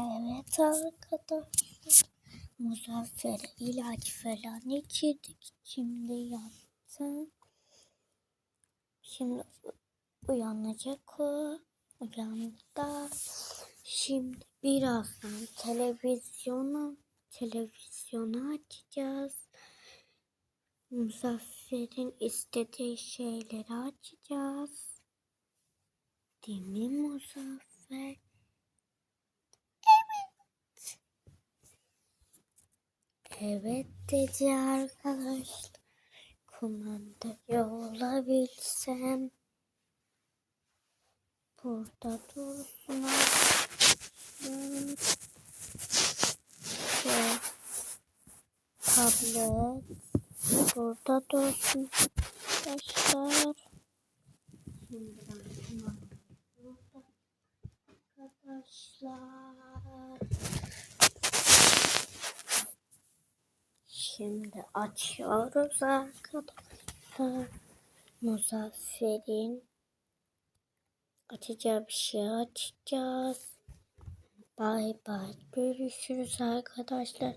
Evet arkadaşlar. Muzaffer ilaç falan içirdik. Şimdi yattı. Şimdi uyanacak o. Uyandı. Şimdi birazdan televizyona televizyonu açacağız. Muzaffer'in istediği şeyleri açacağız. Değil mi Muzaffer? Evet dedi arkadaşlar. Kumandayı olabilsem. Burada dursun. arkadaşlar. Şey, tablet. Burada dursun arkadaşlar. Şimdi ben arkadaşlar. Şimdi açıyoruz arkadaşlar. Muzaffer'in açacağı bir şey açacağız. Bay bay. Görüşürüz arkadaşlar.